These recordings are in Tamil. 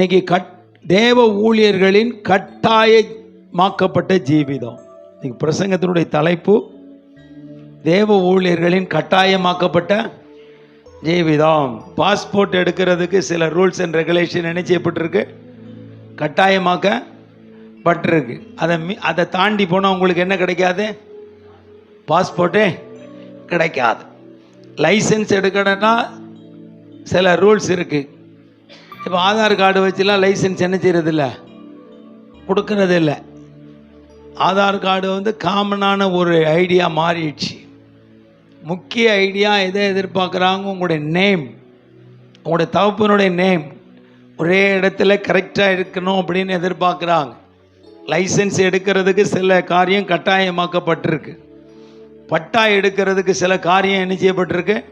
இன்னைக்கு கட் தேவ ஊழியர்களின் கட்டாயமாக்கப்பட்ட ஜீவிதம். இன்னைக்கு பிரசங்கத்தினுடைய தலைப்பு தேவ ஊழியர்களின் கட்டாயமாக்கப்பட்ட ஜீவிதம். பாஸ்போர்ட் எடுக்கிறதுக்கு சில ரூல்ஸ் அண்ட் ரெகுலேஷன் என்ன செய்யப்பட்டிருக்கு? கட்டாயமாக்க பட்டிருக்கு அதை மீ- அதை தாண்டி போனால் உங்களுக்கு என்ன கிடைக்காது? பாஸ்போர்ட்டே கிடைக்காது. லைசன்ஸ் எடுக்கணும்னா சில ரூல்ஸ் இருக்குது இப்போ ஆதார் கார்டு வச்சுலாம் லைசன்ஸ் என்ன செய்கிறது இல்லை கொடுக்கறது இல்லை ஆதார் கார்டு வந்து காமனான ஒரு ஐடியா மாறிடுச்சு. முக்கிய ஐடியா எதை எதிர்பார்க்குறாங்க? உங்களுடைய நேம். உங்களுடைய தகப்பனுடைய நேம். ஒரே இடத்துல கரெக்டாக இருக்கணும் அப்படின்னு எதிர்பார்க்குறாங்க. லைசன்ஸ் எடுக்கிறதுக்கு சில காரியம் கட்டாயமாக்கப்பட்டிருக்கு. பட்டா எடுக்கிறதுக்கு சில காரியம் என்ன செய்யப்பட்டிருக்கு?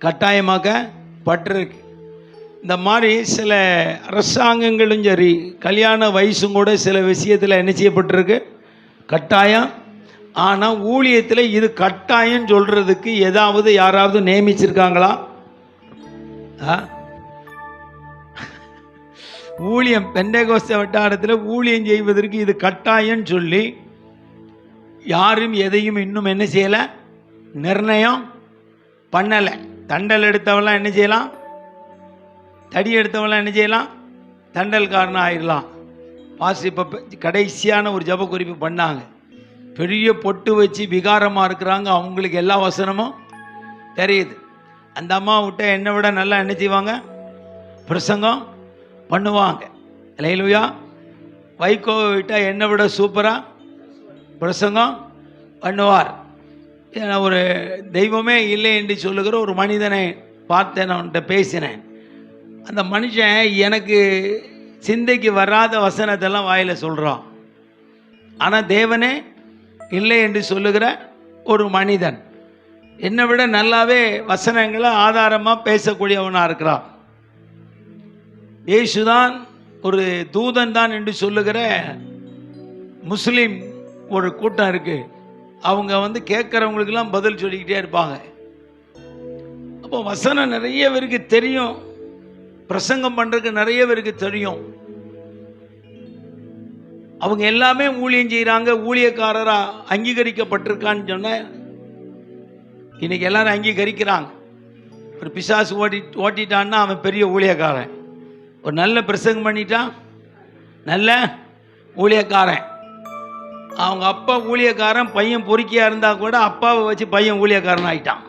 கட்டாயமாக்கப்பட்டிருக்கு. இந்த மாதிரி சில அரசாங்கங்களும் சரி கல்யாண வயசும் கூட சில விஷயத்தில் என்ன செய்யப்பட்டிருக்கு? கட்டாயம். ஆனால் ஊழியத்தில் இது கட்டாயம் சொல்கிறதுக்கு ஏதாவது யாராவது நியமிச்சிருக்காங்களா? ஊழியம் பெண்டகோஸ்த வட்டாரத்தில் ஊழியம் செய்வதற்கு இது கட்டாயம் சொல்லி யாரும் எதையும் இன்னும் என்ன செய்யலை? நிர்ணயம் பண்ணலை. தண்டல் எடுத்தவெல்லாம் என்ன செய்யலாம்? தடி எடுத்தவங்களாம் என்ன செய்யலாம்? தண்டல்காரன் ஆயிடலாம் பாசு இப்போ கடைசியான ஒரு ஜப குறிப்பு பண்ணாங்க. பெரிய பொட்டு வச்சு விகாரமாக இருக்கிறாங்க. அவங்களுக்கு எல்லா வசனமும் தெரியுது. அந்த அம்மா விட்ட என்னை விட நல்லா என்ன செய்வாங்க? பிரசங்கம் பண்ணுவாங்க. இல்லையிலுயா வைகோவை விட்டால் என்னை விட சூப்பராக பிரசங்கம் பண்ணுவார். ஒரு தெய்வமே இல்லை என்று சொல்லுகிற ஒரு மனிதனை பார்த்தேன் அவன்கிட்ட பேசினேன். அந்த மனுஷன் எனக்கு சிந்தைக்கு வராத வசனத்தெல்லாம் வாயில் சொல்கிறான் ஆனால் தேவனே இல்லை என்று சொல்லுகிற ஒரு மனிதன். என்னை விட நல்லாவே வசனங்களை ஆதாரமாக பேசக்கூடியவனாக இருக்கிறான். ஏசுதான் ஒரு தூதன் தான் என்று சொல்லுகிற முஸ்லீம் ஒரு கூட்டம் இருக்குது அவங்க வந்து கேட்குறவங்களுக்கெல்லாம் பதில் சொல்லிக்கிட்டே இருப்பாங்க. அப்போ வசனம் நிறைய பேருக்கு தெரியும். பிரசங்கம் பண்ணுறதுக்கு நிறைய பேருக்கு தெரியும். அவங்க எல்லாமே ஊழியம் செய்கிறாங்க ஊழியக்காரராக அங்கீகரிக்கப்பட்டிருக்கான்னு சொன்ன இன்னைக்கு எல்லாரும் அங்கீகரிக்கிறாங்க. ஒரு பிசாசு ஓட்டி ஓட்டிட்டான்னா அவன் பெரிய ஊழியக்காரன். ஒரு நல்ல பிரசங்கம் பண்ணிட்டான் நல்ல ஊழியக்காரன். அவங்க அப்பா ஊழியக்காரன் பையன் பொறுக்கியா இருந்தா கூட அப்பாவை வச்சு பையன் ஊழியக்காரன் ஆயிட்டான்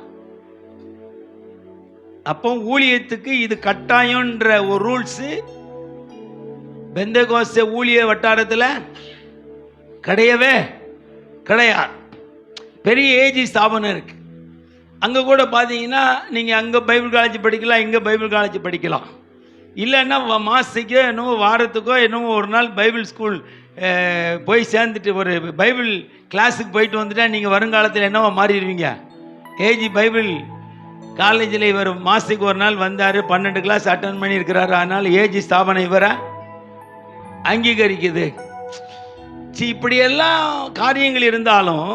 அப்போ ஊழியத்துக்கு இது கட்டாயம்ன்ற ஒரு ரூல்ஸு பெந்தகோச ஊழிய வட்டாரத்தில் கிடையவே கிடையாது. பெரிய ஏஜி ஸ்தாபனம் இருக்கு. அங்கே கூட பார்த்தீங்கன்னா நீங்கள் அங்கே பைபிள் காலேஜ் படிக்கலாம் இங்கே பைபிள் காலேஜ் படிக்கலாம். இல்லைன்னா மாதத்துக்கோ மாசத்துக்கோ என்னமோ வாரத்துக்கோ என்னமோ ஒரு நாள் பைபிள் ஸ்கூல் போய் சேர்ந்துட்டு ஒரு பைபிள் கிளாஸுக்கு போயிட்டு வந்துட்டா நீங்கள் வருங்காலத்தில் என்னவோ மாறிடுவீங்க. ஏஜி பைபிள் காலேஜில் இவர் மாதத்துக்கு ஒரு நாள் வந்தார் பன்னெண்டு கிளாஸ் அட்டன் பண்ணியிருக்கிறாரு. அதனால் ஏஜி ஸ்தாபனம் இவரை அங்கீகரிக்குது. சி இப்படியெல்லாம் காரியங்கள் இருந்தாலும்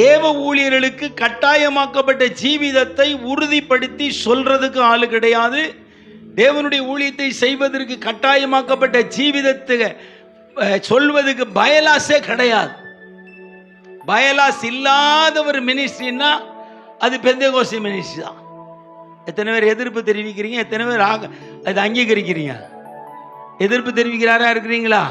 தேவ ஊழியர்களுக்கு கட்டாயமாக்கப்பட்ட ஜீவிதத்தை உறுதிப்படுத்தி சொல்றதுக்கு ஆளு கிடையாது. தேவனுடைய ஊழியத்தை செய்வதற்கு கட்டாயமாக்கப்பட்ட ஜீவிதத்தை சொல்வதுக்கு பயலாஸே கிடையாது. பயலாஸ் இல்லாத ஒரு மினிஸ்ட்ரின்னா அது பெந்தகோசி மினிஸ்ட்ரி தான். எத்தனை பேர் எதிர்ப்பு தெரிவிக்கிறீங்க எத்தனை பேர் ஆக அதை அங்கீகரிக்கிறீங்க? எதிர்ப்பு தெரிவிக்கிறாரா இருக்கிறீங்களா?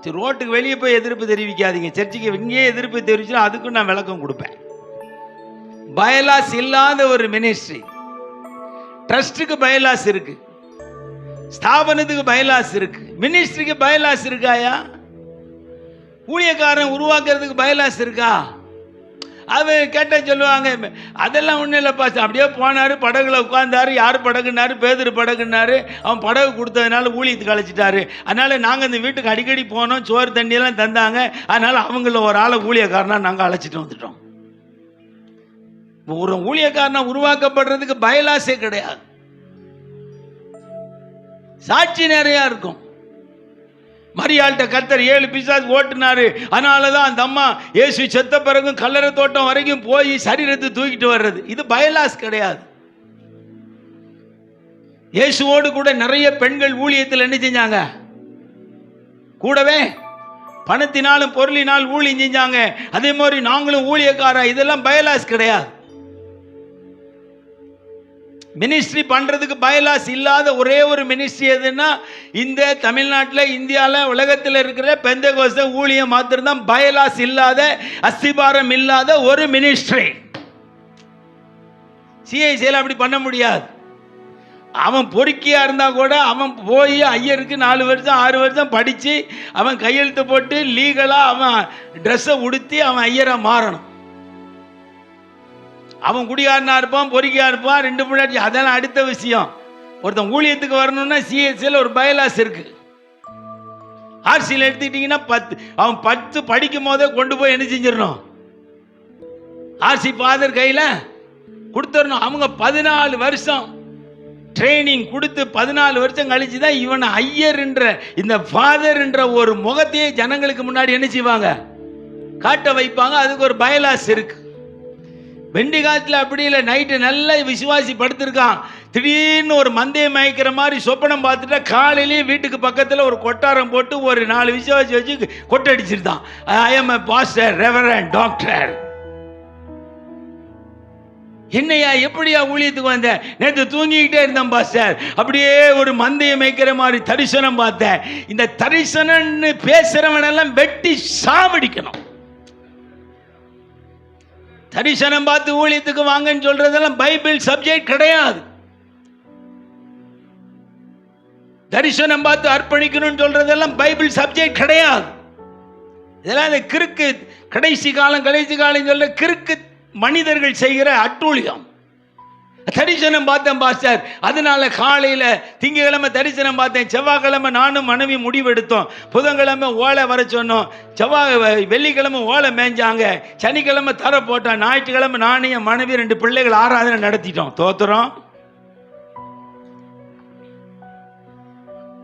சரி ரோட்டுக்கு வெளியே போய் எதிர்ப்பு தெரிவிக்காதீங்க. சர்ச்சைக்கு இங்கேயே எதிர்ப்பு தெரிவிச்சா அதுக்கும் நான் விளக்கம் கொடுப்பேன். பயலாஸ் இல்லாத ஒரு மினிஸ்ட்ரி. ட்ரஸ்ட்டுக்கு பயலாஸ் இருக்கு. ஸ்தாபனத்துக்கு பயலாஸ் இருக்கு. மினிஸ்ட்ரிக்கு பயலாஸ் இருக்காயா? ஊழியக்காரன் உருவாக்குறதுக்கு பயலாஸ் இருக்கா? அவன் கேட்ட சொல்லுவாங்க அதெல்லாம் ஒன்றும் இல்லைப்பா அப்படியே போனார் படகுல உட்காந்தாரு யார் படகுனாரு பேதர் படகுனாரு அவன் படகு கொடுத்ததுனால ஊழியத்துக்கு அழைச்சிட்டாரு. அதனால் நாங்கள் இந்த வீட்டுக்கு அடிக்கடி போனோம் சோறு தண்ணியெல்லாம் தந்தாங்க அதனால் அவங்கள ஒரு ஆளை ஊழியக்காரனாக நாங்கள் அழைச்சிட்டு வந்துட்டோம். ஒரு ஊழியக்காரனை உருவாக்கப்படுறதுக்கு பயலாசே கிடையாது. சாட்சி நிறையா இருக்கும். மரியாள்கிட்ட கத்தர் ஏழு பிசாஸ் ஓட்டுனாரு. அதனால தான் அந்த அம்மா இயேசு செத்த பிறகும் கல்லறை தோட்டம் வரைக்கும் போய் சரீரத்தை தூக்கிட்டு வர்றது. இது பயலாஸ் கிடையாது. இயேசுவோடு கூட நிறைய பெண்கள் ஊழியத்தில் என்ன செஞ்சாங்க? கூடவே பணத்தினாலும் பொருளினால் ஊழியம் செஞ்சாங்க. அதே மாதிரி நாங்களும் ஊழியக்காரன் இதெல்லாம் பயலாஸ் கிடையாது. மினிஸ்ட்ரி பண்ணுறதுக்கு பயலாஸ் இல்லாத ஒரே ஒரு மினிஸ்ட்ரி எதுன்னா இந்த தமிழ்நாட்டில் இந்தியாவில் உலகத்தில் இருக்கிற பெந்த கோச ஊழியம் மாத்திரம்தான் பயலாஸ் இல்லாத அஸ்திபாரம் இல்லாத ஒரு மினிஸ்ட்ரி சிஐசியில் அப்படி பண்ண முடியாது. அவன் பொறுக்கியாக இருந்தால் கூட அவன் போய் ஐயருக்கு நாலு வருஷம் ஆறு வருஷம் படித்து அவன் கையெழுத்து போட்டு லீகலாக அவன் ட்ரெஸ்ஸை உடுத்தி அவன் ஐயரை மாறணும். அவன் குடிகாரனாக இருப்பான் பொறுக்கியா இருப்பான் ரெண்டு முன்னாடி அதெல்லாம் அடுத்த விஷயம். ஒருத்தன் ஊழியத்துக்கு வரணும்னா சிஎஸ்சியில் ஒரு பயலாஸ் இருக்கு. ஆர்சியில் எடுத்துக்கிட்டிங்கன்னா பத்து. அவன் பத்து படிக்கும் போதே கொண்டு போய் என்ன செஞ்சிடணும்? ஆர்சி ஃபாதர் கையில் கொடுத்துடணும். அவங்க பதினாலு வருஷம் ட்ரைனிங் கொடுத்து பதினாலு வருஷம் கழிச்சு தான் இவனை ஐயர்ன்ற இந்த ஃபாதர்ன்ற ஒரு முகத்தையே ஜனங்களுக்கு முன்னாடி என்ன செய்வாங்க? காட்ட வைப்பாங்க. அதுக்கு ஒரு பயலாஸ் இருக்குது வெண்டி காலத்தில் அப்படி இல்லை நைட்டு நல்ல விசுவாசி படுத்திருக்கான் திடீர்னு ஒரு மந்தையை மயக்கிற மாதிரி சொப்பனம் பார்த்துட்டா காலையிலேயே வீட்டுக்கு பக்கத்தில் ஒரு கொட்டாரம் போட்டு ஒரு நாலு விசுவாசி வச்சு கொட்டடிச்சிருந்தான். I am a pastor reverend doctor என்னையா எப்படியா ஊழியத்துக்கு வந்த? நேற்று தூங்கிக்கிட்டே இருந்தேன் பாஸ்டர் அப்படியே ஒரு மந்தையை மேய்க்கிற மாதிரி தரிசனம் பார்த்தேன். இந்த தரிசனம்னு பேசுகிறவனெல்லாம் வெட்டி சாவடிக்கணும். தரிசனம் பார்த்து ஊழியத்துக்கு வாங்கன்னு சொல்றதெல்லாம் பைபிள் சப்ஜெக்ட் கிடையாது. தரிசனம் பார்த்து அர்ப்பணிக்கணும்னு சொல்றதெல்லாம் பைபிள் சப்ஜெக்ட் கிடையாது. இதெல்லாம் இந்த கிறுக்கு கடைசி காலம் கடைசி காலம் சொல்ல கிறுக்கு மனிதர்கள் செய்கிற அட்டூழியம். தரிசனம் பார்த்தேன் பாஸ்டர். அதனால காலையில் திங்கக்கிழமை தரிசனம் பார்த்தேன். செவ்வாய்க்கிழமை நானும் மனைவி முடிவெடுத்தோம். புதன்கிழமை ஓலை வர சொன்னோம். செவ்வாய் வெள்ளிக்கிழமை ஓலை மேய்ஞ்சாங்க சனிக்கிழமை தர போட்டோம். ஞாயிற்றுக்கிழமை நானும் என் மனைவி ரெண்டு பிள்ளைகள் ஆராதனை நடத்திட்டோம். தோத்துறோம்.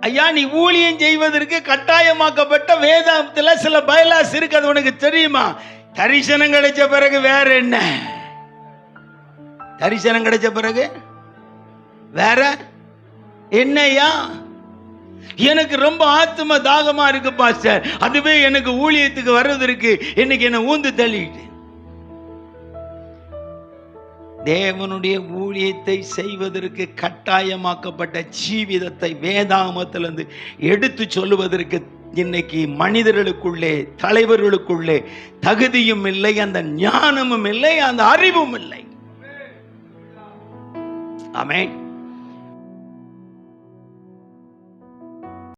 ஐயா நீ ஊழியம் செய்வதற்கு கட்டாயமாக்கப்பட்ட வேதாந்தத்தில் சில பயலாஸ் இருக்கு. அது உனக்கு தெரியுமா? தரிசனம் கிடைச்ச பிறகு வேற என்ன? தரிசனம் கிடைச்ச பிறகு? வேற? என்னையா? எனக்கு ரொம்ப ஆத்ம தாகமா இருக்கு பாஸ்டர். அதுவே எனக்கு ஊழியத்துக்கு வர்றதற்கு இன்னைக்கு என்ன ஊந்து தள்ளிட்டு. தேவனுடைய ஊழியத்தை செய்வதற்கு கட்டாயமாக்கப்பட்ட ஜீவிதத்தை வேதாமத்திலிருந்து எடுத்து சொல்லுவதற்கு இன்னைக்கு மனிதர்களுக்குள்ளே தலைவர்களுக்குள்ளே தகுதியும் இல்லை அந்த ஞானமும் இல்லை அந்த அறிவும் இல்லை. Amen.